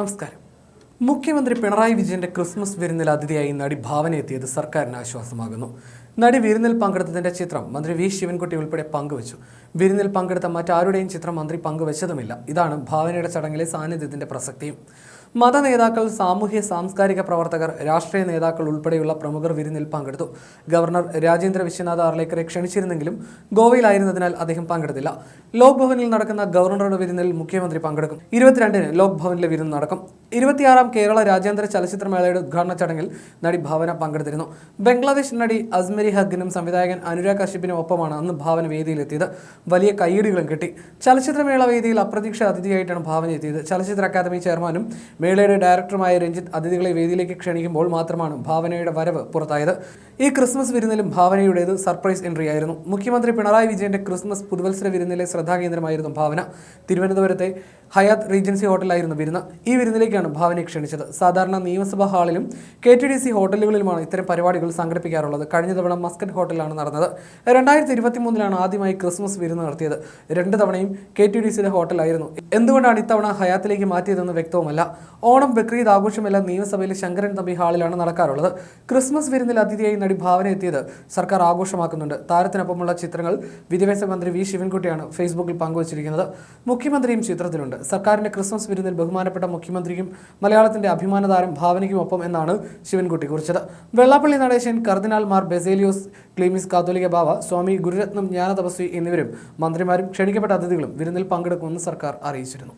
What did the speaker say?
നമസ്കാരം. മുഖ്യമന്ത്രി പിണറായി വിജയന്റെ ക്രിസ്മസ് വിരുന്നിൽ അതിഥിയായി നടി ഭാവന എത്തിയത് സർക്കാരിന് ആശ്വാസമാകുന്നു. നടി വിരുന്നിൽ പങ്കെടുത്തതിന്റെ ചിത്രം മന്ത്രി വി ശിവൻകുട്ടി ഉൾപ്പെടെ പങ്കുവച്ചു. വിരുന്നിൽ പങ്കെടുത്ത മറ്റാരുടെയും ചിത്രം മന്ത്രി പങ്കുവച്ചതുമില്ല. ഇതാണ് ഭാവനയുടെ ചടങ്ങിലെ സാന്നിധ്യത്തിന്റെ പ്രസക്തിയും. മത നേതാക്കൾ സാമൂഹ്യ സാംസ്കാരിക പ്രവർത്തകർ രാഷ്ട്രീയ നേതാക്കൾ ഉൾപ്പെടെയുള്ള പ്രമുഖർ വിരുന്നിൽ പങ്കെടുത്തു. ഗവർണർ രാജേന്ദ്ര വിശ്വനാഥ് ആർലേക്കറെ ക്ഷണിച്ചിരുന്നെങ്കിലും ഗോവയിലായിരുന്നതിനാൽ അദ്ദേഹം പങ്കെടുത്തില്ല. ലോക് ഭവനിൽ നടക്കുന്ന ഗവർണറുടെ വിരുന്നിൽ മുഖ്യമന്ത്രി പങ്കെടുക്കും. ഇരുപത്തിരണ്ടിന് ലോക് ഭവനിലെ വിരുന്ന് നടക്കും. ഇരുപത്തിയാറാം കേരള രാജ്യാന്തര ചലച്ചിത്രമേളയുടെ ഉദ്ഘാടന ചടങ്ങിൽ നടി ഭാവന പങ്കെടുത്തിരുന്നു. ബംഗ്ലാദേശ് നടി അസ്മരി ഹഗിനും സംവിധായകൻ അനുരാഗ് കശ്യപിനും ഒപ്പമാണ് അന്ന് ഭാവന വേദിയിലെത്തിയത്. വലിയ കൈയ്യടികളും കിട്ടി. ചലച്ചിത്രമേള വേദിയിൽ അപ്രതീക്ഷിത അതിഥിയായിട്ടാണ് ഭാവന എത്തിയത്. ചലച്ചിത്ര അക്കാദമി ചെയർമാനും മേളയുടെ ഡയറക്ടറുമായ രഞ്ജിത്ത് അതിഥികളെ വേദിയിലേക്ക് ക്ഷണിക്കുമ്പോൾ മാത്രമാണ് ഭാവനയുടെ വരവ് പുറത്തായത്. ഈ ക്രിസ്മസ് വിരുന്നിലും ഭാവനയുടേത് സർപ്രൈസ് എൻട്രി ആയിരുന്നു മുഖ്യമന്ത്രി പിണറായി വിജയന്റെ ക്രിസ്മസ് പുതുവത്സര വിരുന്നിലെ ശ്രദ്ധാകേന്ദ്രമായിരുന്നു ഭാവന. തിരുവനന്തപുരത്തെ ഹയാത്ത് റീജൻസി ഹോട്ടലായിരുന്നു വിരുന്ന്. ഈ വിരുന്നിലേക്കാണ് ഭാവനയെ ക്ഷണിച്ചത്. സാധാരണ നിയമസഭാ ഹാളിലും കെ ടി ഡി സി ഹോട്ടലുകളിലുമാണ് ഇത്തരം പരിപാടികൾ സംഘടിപ്പിക്കാറുള്ളത്. കഴിഞ്ഞ തവണ മസ്കറ്റ് ഹോട്ടലാണ് നടന്നത്. രണ്ടായിരത്തി ഇരുപത്തി മൂന്നിലാണ് ആദ്യമായി ക്രിസ്മസ് വിരുന്ന് നടത്തിയത്. രണ്ട് തവണയും കെ ടി ഡി സിയുടെ ഹോട്ടലായിരുന്നു. എന്തുകൊണ്ടാണ് ഇത്തവണ ഹയാത്തിലേക്ക് മാറ്റിയതെന്ന് വ്യക്തവുമല്ല. ഓണം ബക്രീദ് ആഘോഷമെല്ലാം നിയമസഭയിലെ ശങ്കരൻ തമ്പി ഹാളിലാണ് നടക്കാറുള്ളത്. ക്രിസ്മസ് വിരുന്നിൽ അതിഥിയായി നടി ഭാവന എത്തിയത് സർക്കാർ ആഘോഷമാക്കുന്നുണ്ട്. താരത്തിനൊപ്പമുള്ള ചിത്രങ്ങൾ വിദ്യാഭ്യാസ മന്ത്രി വി. ശിവൻകുട്ടിയാണ് ഫേസ്ബുക്കിൽ പങ്കുവച്ചിരിക്കുന്നത്. മുഖ്യമന്ത്രിയും ചിത്രത്തിലുണ്ട്. സർക്കാരിന്റെ ക്രിസ്മസ് വിരുന്നിൽ ബഹുമാനപ്പെട്ട മുഖ്യമന്ത്രിക്കും മലയാളത്തിന്റെ അഭിമാന താരം ഭാവനയ്ക്കും ഒപ്പം എന്നാണ് ശിവൻകുട്ടി കുറിച്ചത്. വെള്ളാപ്പള്ളി നടേശൻ കർദിനാൾ മാർ ബെസേലിയോസ് ക്ലീമിസ് കാതോലിക ബാവ സ്വാമി ഗുരുരത്നം ജ്ഞാനതപസ്വി എന്നിവരും മന്ത്രിമാരും ക്ഷണിക്കപ്പെട്ട അതിഥികളും വിരുന്നിൽ പങ്കെടുക്കുമെന്ന് സർക്കാർ അറിയിച്ചിരുന്നു.